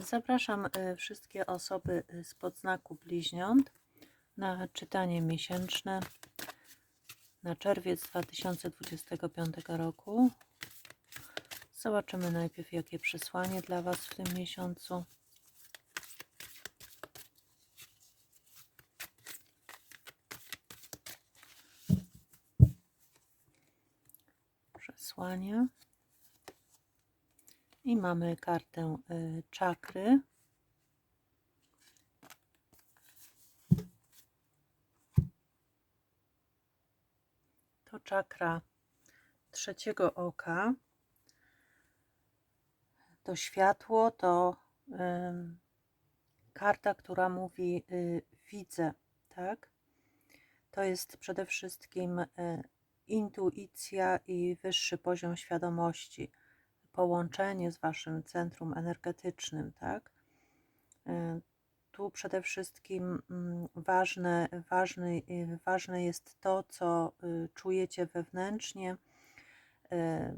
Zapraszam y, wszystkie osoby y, spod znaku bliźniąt na czytanie miesięczne na czerwiec 2025 roku. Zobaczymy najpierw, jakie przesłanie dla Was w tym miesiącu. Przesłanie. I mamy kartę y, czakry. To czakra trzeciego oka. To światło, to ym, karta, która mówi y, widzę, tak? To jest przede wszystkim y, intuicja i wyższy poziom świadomości połączenie z waszym centrum energetycznym, tak? E, tu przede wszystkim mm, ważne, ważny, y, ważne jest to, co y, czujecie wewnętrznie, e,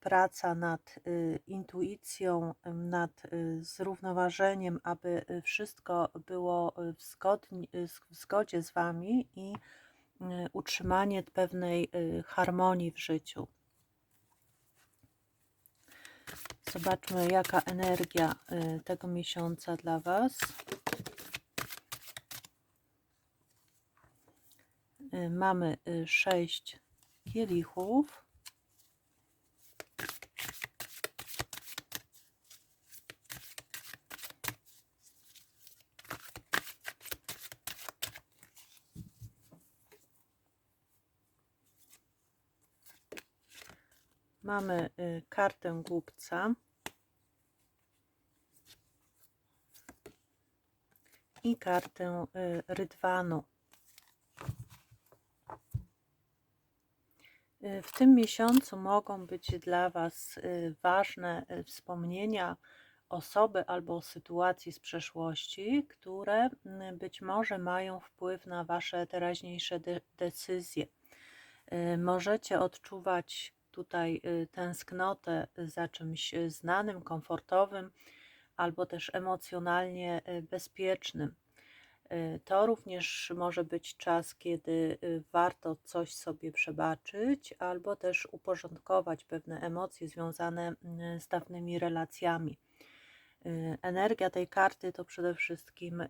praca nad y, intuicją, nad zrównoważeniem, aby wszystko było w, zgodni, w zgodzie z Wami i utrzymanie pewnej harmonii w życiu. Zobaczmy, jaka energia y, tego miesiąca dla Was. Y, mamy y, sześć kielichów. Mamy kartę głupca. i kartę y, rydwanu. Y, w tym miesiącu mogą być dla Was y, ważne wspomnienia osoby albo sytuacji z przeszłości, które być może mają wpływ na Wasze teraźniejsze de decyzje. Możecie odczuwać tutaj tęsknotę za czymś znanym, komfortowym, albo też emocjonalnie y, bezpiecznym. Y, to również może być czas, kiedy y, warto coś sobie przebaczyć, albo też uporządkować pewne emocje związane z dawnymi relacjami. Energia tej karty to przede wszystkim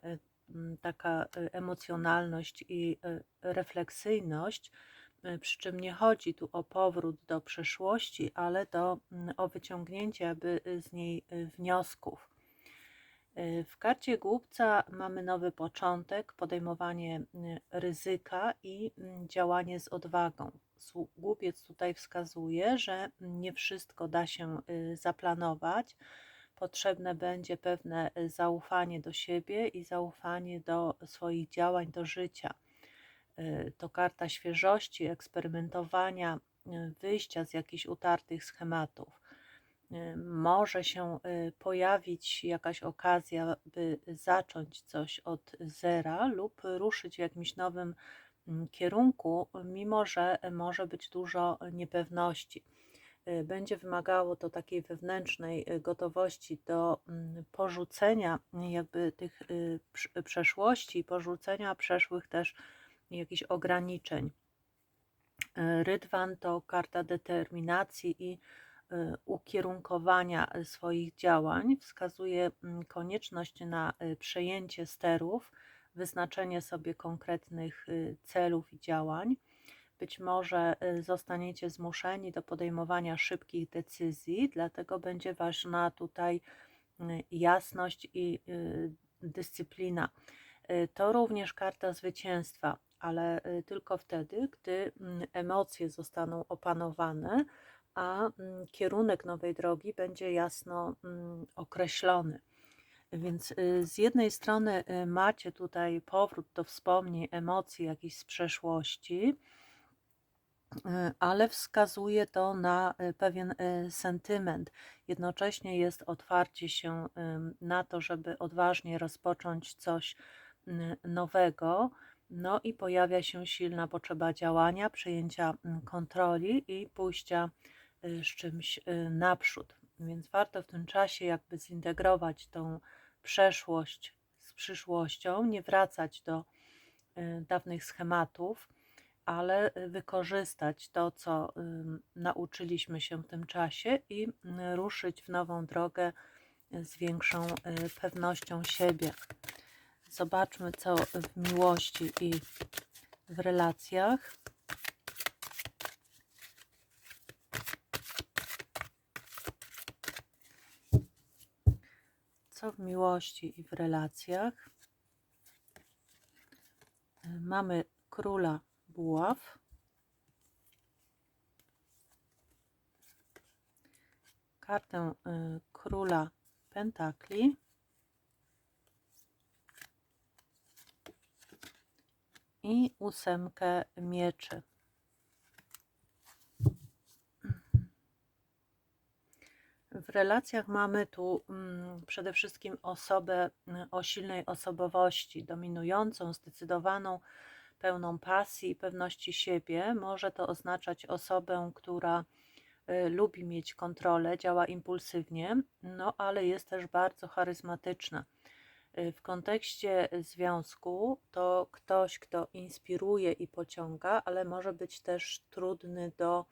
taka emocjonalność i refleksyjność, przy czym nie chodzi tu o powrót do przeszłości, ale do, o wyciągnięcie aby z niej wniosków. E, w karcie głupca mamy nowy początek, podejmowanie ryzyka i działanie z odwagą. Głupiec tutaj wskazuje, że nie wszystko da się y, zaplanować. Potrzebne będzie pewne y, zaufanie do siebie i zaufanie do swoich działań, do życia. Y, to karta świeżości, eksperymentowania, wyjścia z jakichś utartych schematów Y, może się y, pojawić jakaś okazja, by zacząć coś od zera lub ruszyć w jakimś nowym mm, kierunku, mimo że może być dużo niepewności. Y, będzie wymagało to takiej wewnętrznej gotowości do mm, porzucenia jakby tych przeszłości, porzucenia przeszłych też jakichś ograniczeń. Rydwan to karta determinacji i Y, ukierunkowania y, swoich działań wskazuje mm, konieczność na przejęcie sterów, wyznaczenie sobie konkretnych celów i działań. Być może zostaniecie zmuszeni do podejmowania szybkich decyzji, dlatego będzie ważna tutaj jasność i dyscyplina. To również karta zwycięstwa, ale tylko wtedy, gdy mm, emocje zostaną opanowane a mm, kierunek nowej drogi będzie jasno mm, określony. Więc y, z jednej strony y, macie tutaj powrót do wspomnień, emocji jakichś z przeszłości, y, ale wskazuje to na pewien sentyment. Jednocześnie jest otwarcie się na to, żeby odważnie rozpocząć coś nowego. No i pojawia się silna potrzeba działania, przejęcia kontroli i pójścia Y, z czymś y, naprzód. Więc warto w tym czasie jakby zintegrować tą przeszłość z przyszłością, nie wracać do y, dawnych schematów, ale wykorzystać to, co nauczyliśmy się w tym czasie i y, ruszyć w nową drogę z większą pewnością siebie. Zobaczmy, co w miłości i w relacjach. Co w miłości i w relacjach? Mamy króla buław. Kartę y, króla pentakli. I ósemkę mieczy. W relacjach mamy tu mm, przede wszystkim osobę mm, o silnej osobowości, dominującą, zdecydowaną, pełną pasji i pewności siebie. Może to oznaczać osobę, która y, lubi mieć kontrolę, działa impulsywnie, no ale jest też bardzo charyzmatyczna. Y, W kontekście związku to ktoś, kto inspiruje i pociąga, ale może być też trudny do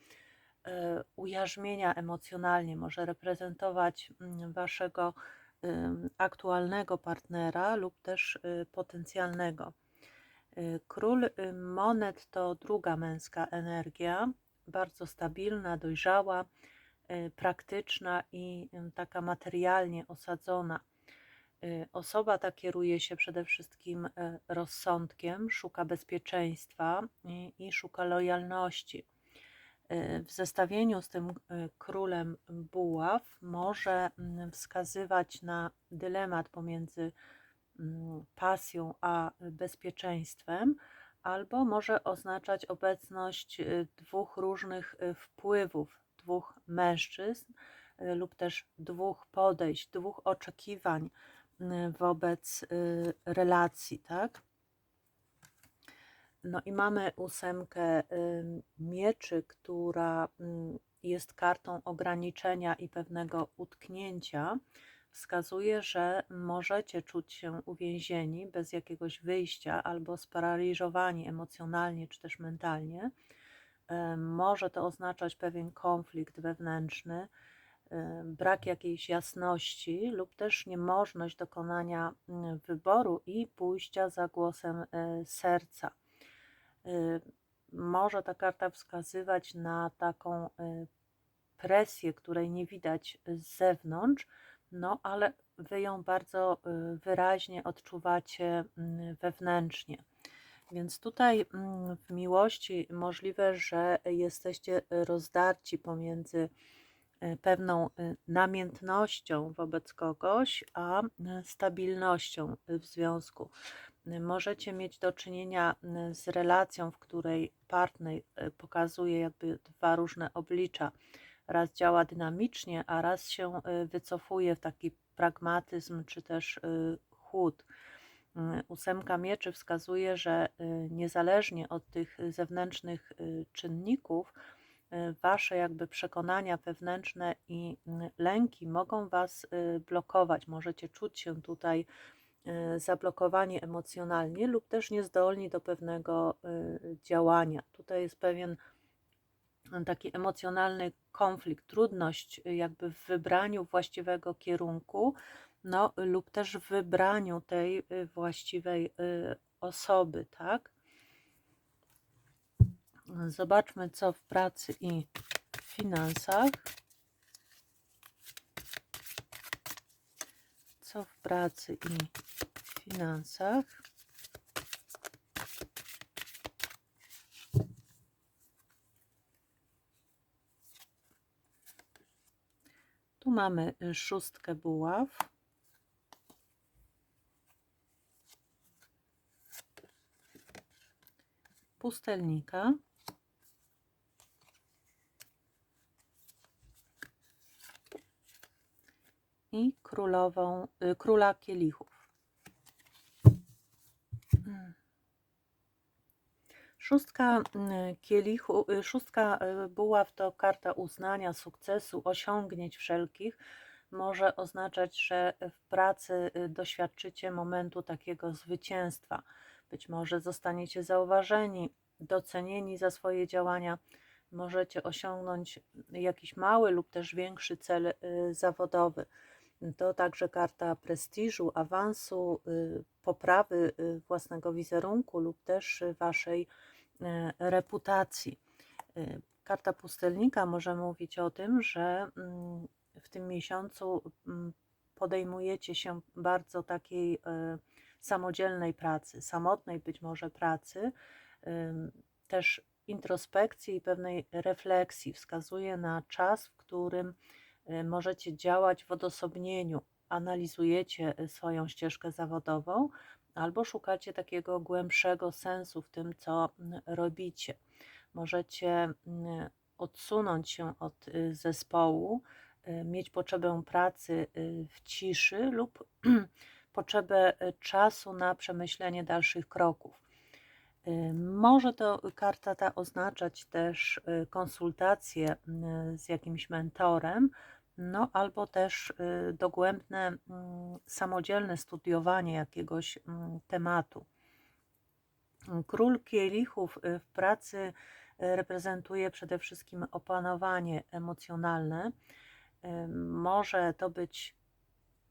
e, ujarzmienia emocjonalnie, może reprezentować mm, waszego aktualnego partnera lub też y, potencjalnego. Y, Król y, monet to druga męska energia, bardzo stabilna, dojrzała, y, praktyczna i y, taka materialnie osadzona. Y, Osoba ta kieruje się przede wszystkim y, rozsądkiem, szuka bezpieczeństwa i, i szuka lojalności. Y, W zestawieniu z tym królem buław może mm, wskazywać na dylemat pomiędzy mm, pasją a bezpieczeństwem, albo może oznaczać obecność dwóch różnych wpływów, dwóch mężczyzn lub też dwóch podejść, dwóch oczekiwań wobec y, relacji, tak? No i mamy ósemkę ym, mieczy, która ym, jest kartą ograniczenia i pewnego utknięcia. Wskazuje, że możecie czuć się uwięzieni bez jakiegoś wyjścia albo sparaliżowani emocjonalnie czy też mentalnie. Ym, Może to oznaczać pewien konflikt wewnętrzny, brak jakiejś jasności lub też niemożność dokonania ym, wyboru i pójścia za głosem y, serca. Y, Może ta karta wskazywać na taką y, presję, której nie widać z zewnątrz, no ale wy ją bardzo y, wyraźnie odczuwacie wewnętrznie. Więc tutaj mm, w miłości możliwe, że jesteście rozdarci pomiędzy y, pewną y, namiętnością wobec kogoś, a y, stabilnością w związku. Y, Możecie mieć do czynienia y, z relacją, w której partner y, pokazuje jakby dwa różne oblicza. Raz działa dynamicznie, a raz się y, wycofuje w taki pragmatyzm czy też y, chłód. Y, Ósemka mieczy wskazuje, że y, niezależnie od tych zewnętrznych y, czynników, y, wasze jakby przekonania wewnętrzne i y, lęki mogą was y, blokować. Możecie czuć się tutaj y, zablokowani emocjonalnie lub też niezdolni do pewnego y, działania. Tutaj jest pewien y, taki emocjonalny konflikt, trudność y, jakby w wybraniu właściwego kierunku, no lub też w wybraniu tej y, właściwej y, osoby, tak? Zobaczmy, co w pracy i finansach. Co w pracy i finansach. Tu mamy y, szóstkę buław. Pustelnika. I królową, y, króla kielichów. Mm. Szóstka mm, kielichu, y, szóstka y, buław to karta uznania, sukcesu, osiągnięć wszelkich. Może oznaczać, że w pracy y, doświadczycie momentu takiego zwycięstwa. Być może zostaniecie zauważeni, docenieni za swoje działania. Możecie osiągnąć jakiś mały lub też większy cel zawodowy. To także karta prestiżu, awansu, poprawy własnego wizerunku lub też waszej E, reputacji. E, karta pustelnika może mówić o tym, że mm, w tym miesiącu mm, podejmujecie się bardzo takiej e, samodzielnej pracy, samotnej być może pracy, też introspekcji i pewnej refleksji. Wskazuje na czas, w którym możecie działać w odosobnieniu, analizujecie swoją ścieżkę zawodową, albo szukacie takiego głębszego sensu w tym, co mm, robicie. Możecie mm, odsunąć się od y, zespołu, y, mieć potrzebę pracy y, w ciszy lub potrzebę czasu na przemyślenie dalszych kroków. Może to karta ta oznaczać też konsultacje z jakimś mentorem, no albo też y, dogłębne, mm, samodzielne studiowanie jakiegoś mm, tematu. Król kielichów y, w pracy y, reprezentuje przede wszystkim opanowanie emocjonalne. Może to być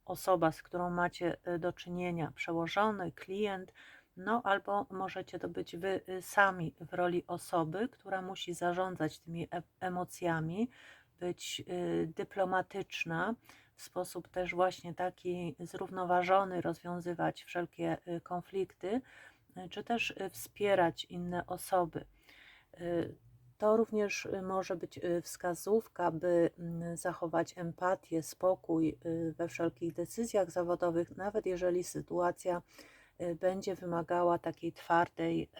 osoba, z którą macie do czynienia, przełożony, klient, no albo możecie to być wy sami w roli osoby, która musi zarządzać tymi e, emocjami, być y, dyplomatyczna, w sposób też właśnie taki zrównoważony rozwiązywać wszelkie y, konflikty, y, czy też wspierać inne osoby. To również może być wskazówka, by mm, zachować empatię, spokój we wszelkich decyzjach zawodowych, nawet jeżeli sytuacja będzie wymagała takiej twardej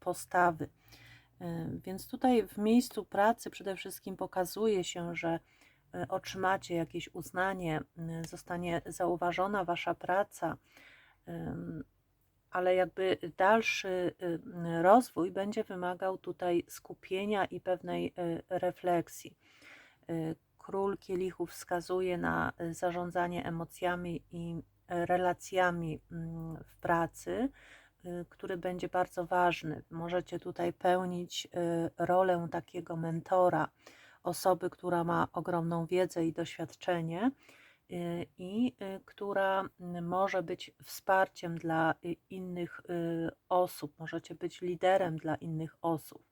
postawy. E, więc tutaj w miejscu pracy przede wszystkim pokazuje się, że e, otrzymacie jakieś uznanie, zostanie zauważona Wasza praca, ale jakby dalszy rozwój będzie wymagał tutaj skupienia i pewnej e, refleksji. Król kielichów wskazuje na zarządzanie emocjami i relacjami w pracy, Y, który będzie bardzo ważny. Możecie tutaj pełnić y, rolę takiego mentora, osoby, która ma ogromną wiedzę i doświadczenie y, i która może być wsparciem dla innych osób, możecie być liderem dla innych osób.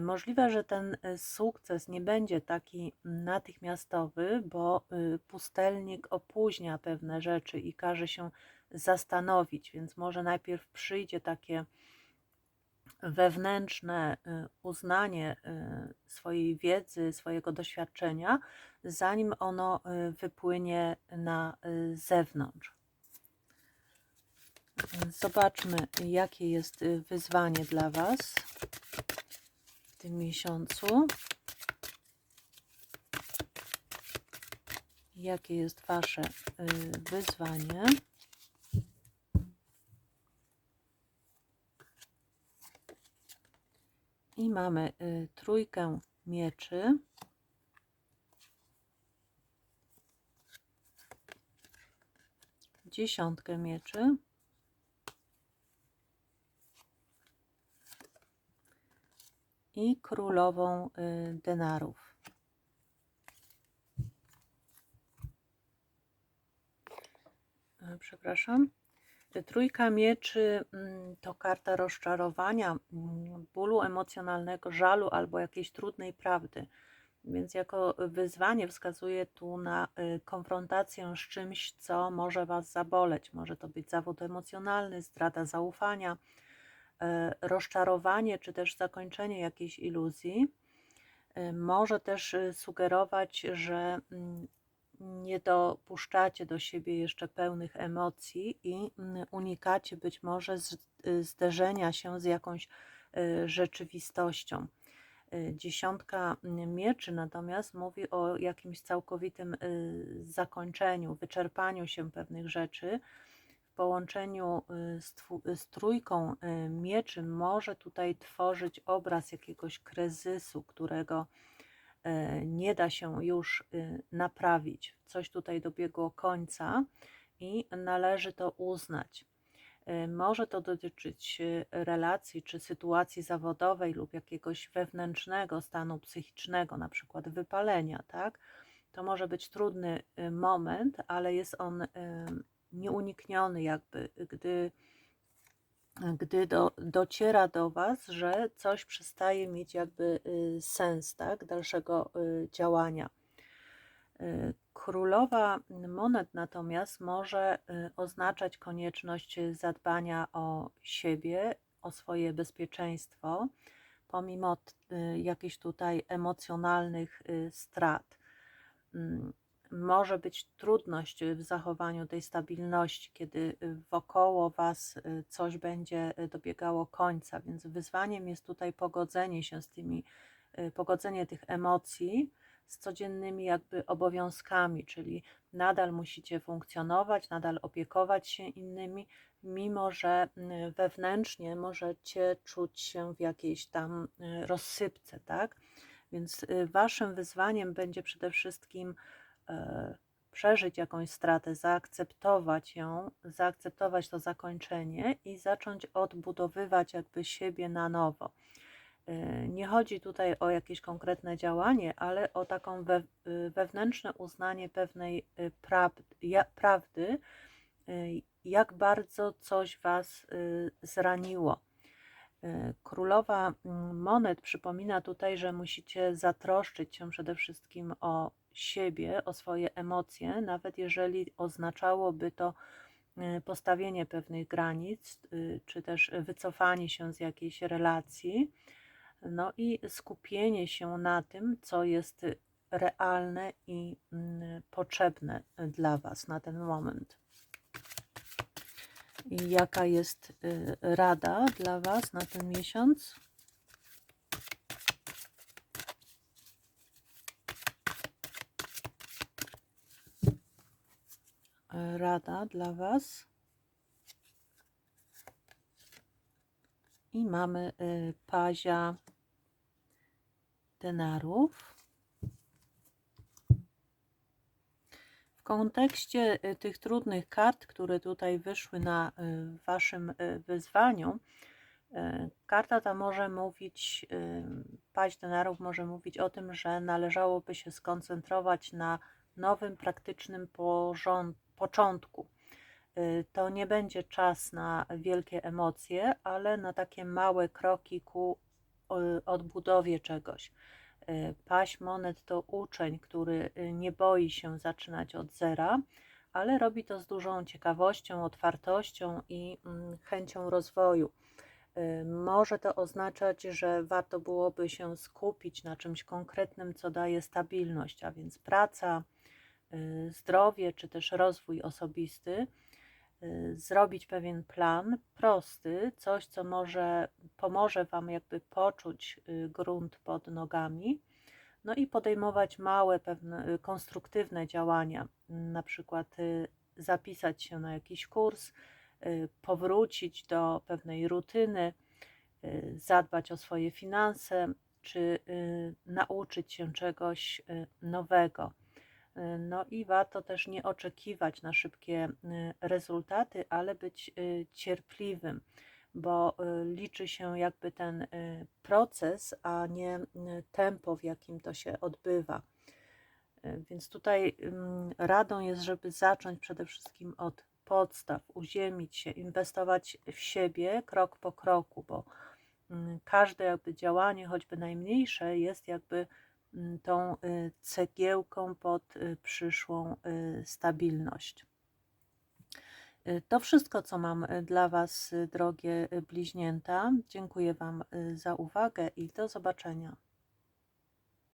Możliwe, że ten sukces nie będzie taki natychmiastowy, bo pustelnik opóźnia pewne rzeczy i każe się zastanowić, więc może najpierw przyjdzie takie wewnętrzne y, uznanie y, swojej wiedzy, swojego doświadczenia, zanim ono y, wypłynie na zewnątrz. Zobaczmy, jakie jest wyzwanie dla Was w tym miesiącu. Jakie jest Wasze wyzwanie? I mamy y, trójkę mieczy. Dziesiątkę mieczy. I królową y, denarów. E, przepraszam. Trójka mieczy mm, to karta rozczarowania, mm, bólu emocjonalnego, żalu albo jakiejś trudnej prawdy. Więc jako wyzwanie wskazuje tu na y, konfrontację z czymś, co może Was zaboleć. Może to być zawód emocjonalny, zdrada zaufania, y, rozczarowanie, czy też zakończenie jakiejś iluzji. Y, może też sugerować, że mm, nie dopuszczacie do siebie jeszcze pełnych emocji i mm, unikacie być może zderzenia się z jakąś rzeczywistością. Y, dziesiątka mieczy natomiast mówi o jakimś całkowitym zakończeniu, wyczerpaniu się pewnych rzeczy. W połączeniu y, z, z trójką y, mieczy może tutaj tworzyć obraz jakiegoś kryzysu, którego y, nie da się już y, naprawić. Coś tutaj dobiegło końca i należy to uznać. Y, Może to dotyczyć y, relacji czy sytuacji zawodowej lub jakiegoś wewnętrznego stanu psychicznego, na przykład wypalenia, tak? To może być trudny y, moment, ale jest on nieunikniony, jakby, gdy, gdy do, dociera do Was, że coś przestaje mieć jakby sens, tak? Dalszego działania. Y, Królowa monet natomiast może y, oznaczać konieczność zadbania o siebie, o swoje bezpieczeństwo, pomimo y, jakichś tutaj emocjonalnych strat. Mm, Może być trudność w zachowaniu tej stabilności, kiedy wokoło Was coś będzie dobiegało końca, więc wyzwaniem jest tutaj pogodzenie się z tymi, pogodzenie tych emocji z codziennymi jakby obowiązkami, czyli nadal musicie funkcjonować, nadal opiekować się innymi, mimo że y, wewnętrznie możecie czuć się w jakiejś tam y, rozsypce, tak? Więc y, waszym wyzwaniem będzie przede wszystkim e, przeżyć jakąś stratę, zaakceptować ją, zaakceptować to zakończenie i zacząć odbudowywać jakby siebie na nowo. Y, Nie chodzi tutaj o jakieś konkretne działanie, ale o taką y, wewnętrzne uznanie pewnej y, prawdy, ja, prawdy, jak bardzo coś Was zraniło. Królowa mm, Monet przypomina tutaj, że musicie zatroszczyć się przede wszystkim o siebie, o swoje emocje, nawet jeżeli oznaczałoby to postawienie pewnych granic, czy też wycofanie się z jakiejś relacji, no i skupienie się na tym, co jest realne i mm, potrzebne dla Was na ten moment. I jaka jest y, rada dla Was na ten miesiąc? Rada dla Was. I mamy y, pazia denarów. W kontekście y, tych trudnych kart, które tutaj wyszły na y, Waszym y, wyzwaniu, karta ta może mówić, paść denarów może mówić o tym, że należałoby się skoncentrować na nowym, praktycznym początku. To nie będzie czas na wielkie emocje, ale na takie małe kroki ku odbudowie czegoś. Y, Paść monet to uczeń, który y, nie boi się zaczynać od zera, ale robi to z dużą ciekawością, otwartością i mm, chęcią rozwoju. Y, Może to oznaczać, że warto byłoby się skupić na czymś konkretnym, co daje stabilność, a więc praca, zdrowie czy też rozwój osobisty. Y, Zrobić pewien plan prosty, coś, co może pomoże Wam jakby poczuć y, grunt pod nogami, no i podejmować małe, pewne y, konstruktywne działania, na przykład zapisać się na jakiś kurs, powrócić do pewnej rutyny, zadbać o swoje finanse, czy nauczyć się czegoś nowego. No i warto też nie oczekiwać na szybkie y, rezultaty, ale być y, cierpliwym, bo y, liczy się jakby ten proces, a nie tempo, w jakim to się odbywa. Więc tutaj radą jest, żeby zacząć przede wszystkim od podstaw, uziemić się, inwestować w siebie krok po kroku, bo mm, każde jakby działanie, choćby najmniejsze, jest jakby tą y, cegiełką pod y, przyszłą y, stabilność. Y, To wszystko, co mam y, dla Was, y, drogie y, bliźnięta. Dziękuję Wam y, za uwagę i do zobaczenia.